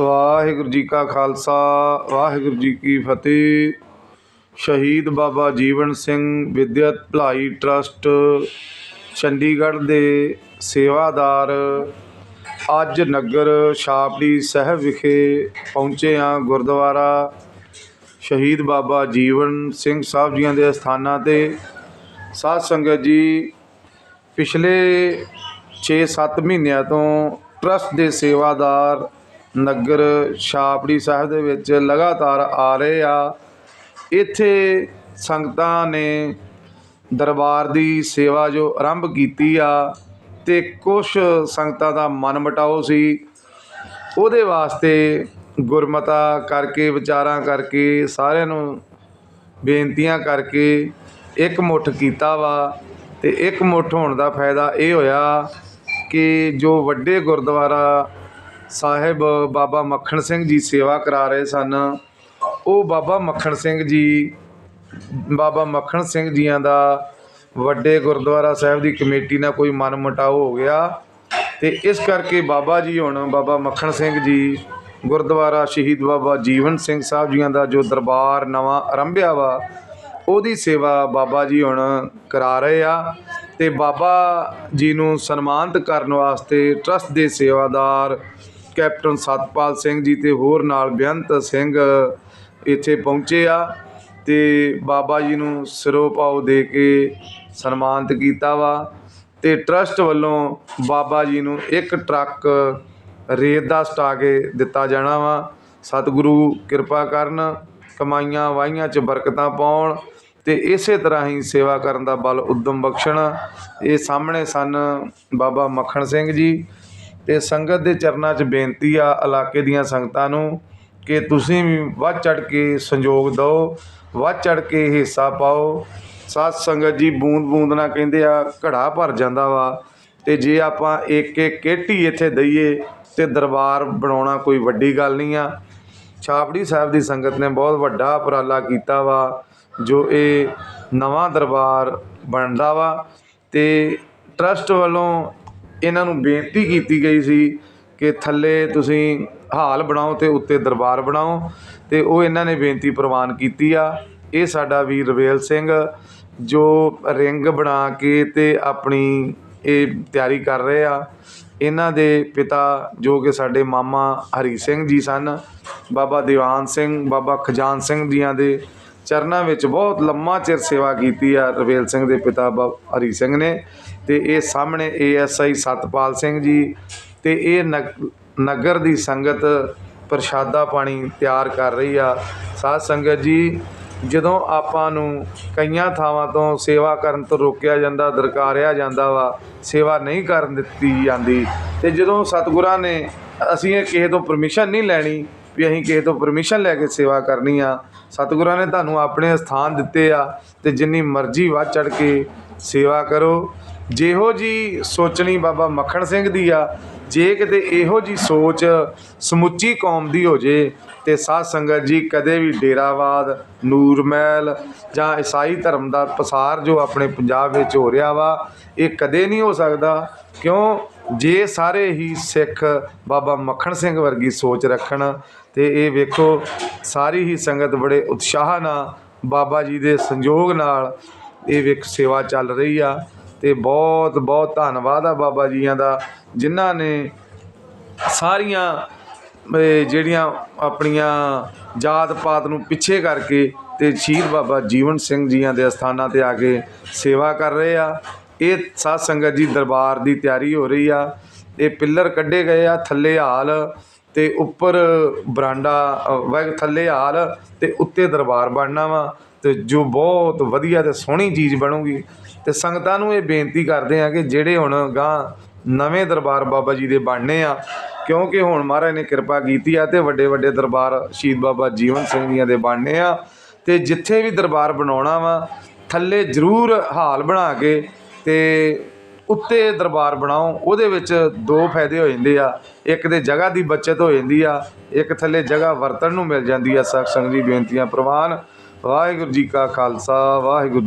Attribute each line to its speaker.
Speaker 1: ਵਾਹਿਗੁਰੂ ਜੀ ਕਾ ਖਾਲਸਾ, ਵਾਹਿਗੁਰੂ ਜੀ ਕੀ ਫਤਿਹ। ਸ਼ਹੀਦ ਬਾਬਾ ਜੀਵਨ ਸਿੰਘ ਵਿਦਿਅਕ ਭਲਾਈ ਟਰਸਟ, ਚੰਡੀਗੜ੍ਹ ਦੇ ਸੇਵਾਦਾਰ। ਅੱਜ ਨਗਰ ਛਾਪੜੀ ਸਾਹਿਬ ਵਿਖੇ ਪਹੁੰਚੇ ਹਾਂ ਗੁਰਦੁਆਰਾ। ਸ਼ਹੀਦ ਬਾਬਾ ਜੀਵਨ ਸਿੰਘ ਸਾਹਿਬ ਜੀਆਂ ਦੇ ਅਸਥਾਨਾਂ ਤੇ। ਸਾਧ ਸੰਗਤ ਜੀ, ਪਿਛਲੇ 6-7 ਮਹੀਨਿਆਂ ਤੋਂ ਟਰਸਟ ਦੇ ਸੇਵਾਦਾਰ ਨਗਰ ਛਾਪੜੀ ਸਾਹਿਬ ਦੇ ਵਿੱਚ ਲਗਾਤਾਰ ਆ ਰਹੇ ਆ। ਇੱਥੇ ਸੰਗਤਾਂ ਨੇ ਦਰਬਾਰ ਦੀ ਸੇਵਾ ਜੋ ਆਰੰਭ ਕੀਤੀ ਆ ਤੇ ਕੁਝ ਸੰਗਤਾਂ ਦਾ ਮਨ ਮਟਾਓ ਸੀ। ਉਹਦੇ ਵਾਸਤੇ ਗੁਰਮਤਾ ਕਰਕੇ, ਵਿਚਾਰਾਂ ਕਰਕੇ, ਸਾਰਿਆਂ ਨੂੰ ਬੇਨਤੀਆਂ ਕਰਕੇ ਇੱਕ ਮੁੱਠ ਕੀਤਾ ਵਾ ਤੇ ਇੱਕ ਮੁੱਠ ਹੋਣ ਦਾ ਫਾਇਦਾ ਇਹ ਹੋਇਆ ਕਿ ਜੋ ਵੱਡੇ ਗੁਰਦੁਆਰਾ ਸਾਹਿਬ, ਬਾਬਾ ਮੱਖਣ ਸਿੰਘ ਜੀ ਸੇਵਾ ਕਰਾ ਰਹੇ ਸਨ। ਉਹ ਬਾਬਾ ਮੱਖਣ ਸਿੰਘ ਜੀ, ਬਾਬਾ ਮੱਖਣ ਸਿੰਘ ਜੀਆਂ ਦਾ ਵੱਡੇ ਗੁਰਦੁਆਰਾ ਸਾਹਿਬ ਦੀ ਕਮੇਟੀ ਨਾਲ ਕੋਈ ਮਨ ਮੁਟਾਓ ਹੋ ਗਿਆ ਤੇ ਇਸ ਕਰਕੇ ਬਾਬਾ ਜੀ ਹੁਣ ਬਾਬਾ ਮੱਖਣ ਸਿੰਘ ਜੀ, ਗੁਰਦੁਆਰਾ ਸ਼ਹੀਦ ਬਾਬਾ ਜੀਵਨ ਸਿੰਘ ਸਾਹਿਬ ਜੀਆਂ ਦਾ ਜੋ ਦਰਬਾਰ ਨਵਾਂ ਆਰੰਭਿਆ ਵਾ, ਉਹਦੀ ਸੇਵਾ ਬਾਬਾ ਜੀ ਹੁਣ ਕਰਾ ਰਹੇ ਆ ਤੇ ਬਾਬਾ ਜੀ ਨੂੰ ਸਨਮਾਨਿਤ ਕਰਨ ਵਾਸਤੇ ਟਰਸਟ ਦੇ ਸੇਵਾਦਾਰ ਕੈਪਟਨ ਸਤਪਾਲ ਸਿੰਘ ਜੀ ਤੇ ਹੋਰ ਨਾਲ ਬੇਅੰਤ ਸਿੰਘ ਇੱਥੇ ਪਹੁੰਚੇ ਆ ਤੇ ਬਾਬਾ ਜੀ ਨੂੰ ਸਿਰੋਂ ਪਾਉ ਦੇ ਕੇ ਸਨਮਾਨਿਤ ਕੀਤਾ ਵਾ ਤੇ ਟਰਸਟ ਵੱਲੋਂ ਬਾਬਾ ਜੀ ਨੂੰ ਇੱਕ ਟਰੱਕ ਰੇਤ ਦਾ ਸਟਾ ਕੇ ਦਿੱਤਾ ਜਾਣਾ ਵਾ। ਸਤਿਗੁਰੂ ਕਿਰਪਾ ਕਰਨ, ਕਮਾਈਆਂ ਵਾਹੀਆਂ 'ਚ ਬਰਕਤਾਂ ਪਾਉਣ ਤੇ ਇਸੇ ਤਰ੍ਹਾਂ ਹੀ ਸੇਵਾ ਕਰਨ ਦਾ ਬਲ ਉਦਮ ਬਖਸ਼ਣ। ਇਹ ਸਾਹਮਣੇ ਸਨ ਬਾਬਾ ਮੱਖਣ ਸਿੰਘ ਜੀ। ਤੇ ਸੰਗਤ ਦੇ ਚਰਨਾਂ 'ਚ ਬੇਨਤੀ ਆ ਇਲਾਕੇ ਦੀਆਂ ਸੰਗਤਾਂ ਨੂੰ ਕਿ ਤੁਸੀਂ ਵੀ ਵੱਧ ਚੜ ਕੇ ਸੰਯੋਗ ਦਿਓ, ਵੱਧ ਚੜ ਕੇ ਹਿੱਸਾ ਪਾਓ। ਸਾਧ ਸੰਗਤ ਜੀ ਬੂੰਦ ਬੂੰਦ ਨਾਲ ਕਹਿੰਦੇ ਆ, ਘੜਾ ਭਰ ਜਾਂਦਾ ਵਾ ਤੇ ਜੇ ਆਪਾਂ ਇੱਕ ਇੱਕ ਕੇਟੀ ਇੱਥੇ ਦਈਏ ਤੇ ਦਰਬਾਰ ਬਣਾਉਣਾ ਕੋਈ ਵੱਡੀ ਗੱਲ ਨਹੀਂ ਆ। ਛਾਪੜੀ ਸਾਹਿਬ ਦੀ ਸੰਗਤ ਨੇ ਬਹੁਤ ਵੱਡਾ ਉਪਰਾਲਾ ਕੀਤਾ ਵਾ, ਜੋ ਇਹ ਨਵਾਂ ਦਰਬਾਰ ਬਣਦਾ ਵਾ ਤੇ ਟਰਸਟ ਵੱਲੋਂ ਇਹਨਾਂ ਨੂੰ ਬੇਨਤੀ ਕੀਤੀ ਗਈ ਸੀ ਕਿ ਥੱਲੇ ਤੁਸੀਂ ਹਾਲ ਬਣਾਓ ਅਤੇ ਉੱਤੇ ਦਰਬਾਰ ਬਣਾਓ ਅਤੇ ਉਹ ਇਹਨਾਂ ਨੇ ਬੇਨਤੀ ਪ੍ਰਵਾਨ ਕੀਤੀ ਆ। ਇਹ ਸਾਡਾ ਵੀਰ ਰਵੇਲ ਸਿੰਘ ਜੋ ਰਿੰਗ ਬਣਾ ਕੇ ਅਤੇ ਆਪਣੀ ਇਹ ਤਿਆਰੀ ਕਰ ਰਹੇ ਆ। ਇਹਨਾਂ ਦੇ ਪਿਤਾ ਜੋ ਕਿ ਸਾਡੇ ਮਾਮਾ ਹਰੀ ਸਿੰਘ ਜੀ ਸਨ, ਬਾਬਾ ਦੀਵਾਨ ਸਿੰਘ, ਬਾਬਾ ਖਜਾਨ ਸਿੰਘ ਜੀਆਂ ਦੇ ਚਰਨਾਂ ਵਿੱਚ ਬਹੁਤ ਲੰਮਾ ਚਿਰ ਸੇਵਾ ਕੀਤੀ ਆ ਰਵੇਲ ਸਿੰਘ ਦੇ ਪਿਤਾ ਬਾ ਹਰੀ ਸਿੰਘ ਨੇ ਤੇ ਇਹ ਸਾਹਮਣੇ ਏਐਸਆਈ ਸਤਪਾਲ ਸਿੰਘ ਜੀ ਤੇ ਇਹ ਨਗ- ਨਗਰ ਦੀ ਸੰਗਤ ਪ੍ਰਸ਼ਾਦਾ ਪਾਣੀ ਤਿਆਰ ਕਰ ਰਹੀ ਆ। ਸਾਧ ਸੰਗਤ ਜੀ, ਜਦੋਂ ਆਪਾਂ ਨੂੰ ਕਈਆਂ ਥਾਵਾਂ ਤੋਂ ਸੇਵਾ ਕਰਨ ਤੋਂ ਰੋਕਿਆ ਜਾਂਦਾ, ਦਰਕਾਰਿਆ ਜਾਂਦਾ ਵਾ, ਸੇਵਾ ਨਹੀਂ ਕਰਨ ਦਿੱਤੀ ਜਾਂਦੀ ਤੇ ਜਦੋਂ ਸਤਿਗੁਰਾਂ ਨੇ ਅਸੀਂ ਇਹ ਕਿਸੇ ਤੋਂ ਪਰਮਿਸ਼ਨ ਨਹੀਂ ਲੈਣੀ ਵੀ ਅਸੀਂ ਕਿਸੇ ਤੋਂ ਪਰਮਿਸ਼ਨ ਲੈ ਕੇ ਸੇਵਾ ਕਰਨੀ ਆ। ਸਤਿਗੁਰਾਂ ਨੇ ਤੁਹਾਨੂੰ ਆਪਣੇ ਸਥਾਨ ਦਿੱਤੇ ਆ ਤੇ ਜਿੰਨੀ ਮਰਜ਼ੀ ਵੱਧ ਚੜ ਕੇ ਸੇਵਾ ਕਰੋ। ਜਿਹੋ ਜੀ ਸੋਚਣੀ ਬਾਬਾ ਮੱਖਣ ਸਿੰਘ ਦੀ ਆ, ਜੇ ਕਿਤੇ ਇਹੋ ਜੀ ਸੋਚ ਸਮੁੱਚੀ ਕੌਮ ਦੀ ਹੋ ਜੇ, ਤੇ ਸਾਧ ਸੰਗਤ ਜੀ ਕਦੇ ਵੀ ਡੇਰਾਵਾਦ, ਨੂਰ ਮਹਿਲ ਜਾਂ ਈਸਾਈ ਧਰਮ ਦਾ ਪਸਾਰ ਜੋ ਆਪਣੇ ਪੰਜਾਬ ਵਿੱਚ ਹੋ ਰਿਹਾ ਵਾ, ਇਹ ਕਦੇ ਨਹੀਂ ਹੋ ਸਕਦਾ। ਕਿਉਂ? ਜੇ ਸਾਰੇ ਹੀ ਸਿੱਖ ਬਾਬਾ ਮੱਖਣ ਸਿੰਘ ਵਰਗੀ ਸੋਚ ਰੱਖਣ, ਤੇ ਇਹ ਵੇਖੋ, ਸਾਰੀ ਹੀ ਸੰਗਤ ਬੜੇ ਉਤਸ਼ਾਹ ਨਾਲ, ਬਾਬਾ ਜੀ ਦੇ ਸੰਯੋਗ ਨਾਲ ਇਹ ਵੇਖ ਸੇਵਾ ਚੱਲ ਰਹੀ ਆ। ਤੇ ਬਹੁਤ ਬਹੁਤ ਧੰਨਵਾਦ ਆ ਬਾਬਾ ਜੀਆਂ ਦਾ, ਜਿਨ੍ਹਾਂ ਨੇ ਸਾਰੀਆਂ ਜਿਹੜੀਆਂ ਆਪਣੀਆਂ ਜਾਤ ਪਾਤ ਨੂੰ ਪਿੱਛੇ ਕਰਕੇ ਤੇ ਸ਼ਹੀਦ ਬਾਬਾ ਜੀਵਨ ਸਿੰਘ ਜੀਆਂ ਦੇ ਅਸਥਾਨਾਂ ਤੇ ਆ ਕੇ ਸੇਵਾ ਕਰ ਰਹੇ ਆ। ਇਹ ਸਾਧ ਸੰਗਤ ਜੀ ਦਰਬਾਰ ਦੀ ਤਿਆਰੀ ਹੋ ਰਹੀ ਆ। ਇਹ ਪਿੱਲਰ ਕੱਢੇ ਗਏ ਆ ਥੱਲੇ ਹਾਲ ਤੇ ਉੱਪਰ ਬਰਾਂਡਾ ਅ, ਵੈਗ ਥੱਲੇ ਹਾਲ ਤੇ ਉੱਤੇ ਦਰਬਾਰ ਬਣਨਾ ਵਾ ਤੇ ਜੋ ਬਹੁਤ ਵਧੀਆ ਤੇ ਸੋਹਣੀ ਚੀਜ਼ ਬਣੂਗੀ। ਤੇ ਸੰਗਤਾਂ ਨੂੰ ਇਹ ਬੇਨਤੀ ਕਰਦੇ ਆ ਕਿ ਜਿਹੜੇ ਹੁਣ ਗਾਂ ਨਵੇਂ ਦਰਬਾਰ ਬਾਬਾ ਜੀ ਦੇ ਬਣਨੇ ਆ ਕਿਉਂਕਿ ਹੁਣ ਮਹਾਰਾਜ ਨੇ ਕਿਰਪਾ ਕੀਤੀ ਆ ਤੇ ਵੱਡੇ ਵੱਡੇ ਦਰਬਾਰ ਸ਼ਹੀਦ ਬਾਬਾ ਜੀਵਨ ਸਿੰਘ ਜੀਆਂ ਦੇ ਬਣਨੇ ਆ ਤੇ ਜਿੱਥੇ ਵੀ ਦਰਬਾਰ ਬਣਾਉਣਾ ਵਾ ਥੱਲੇ ਜ਼ਰੂਰ ਹਾਲ ਬਣਾ ਕੇ ਤੇ ਉੱਤੇ ਦਰਬਾਰ ਬਣਾਓ, ਉਹਦੇ ਵਿੱਚ ਦੋ ਫਾਇਦੇ ਹੋ ਜਾਂਦੇ ਆ। ਇੱਕ ਤੇ ਜਗ੍ਹਾ ਦੀ ਬੱਚਤ ਹੋ ਜਾਂਦੀ ਆ, ਇੱਕ ਥੱਲੇ ਜਗ੍ਹਾ ਵਰਤਣ ਨੂੰ ਮਿਲ ਜਾਂਦੀ ਆ। ਸਤਿ ਸੰਗ ਜੀ ਬੇਨਤੀਆਂ ਪ੍ਰਵਾਨ। ਵਾਹਿਗੁਰੂ ਜੀ ਕਾ ਖਾਲਸਾ, ਵਾਹਿਗੁਰੂ ਜੀ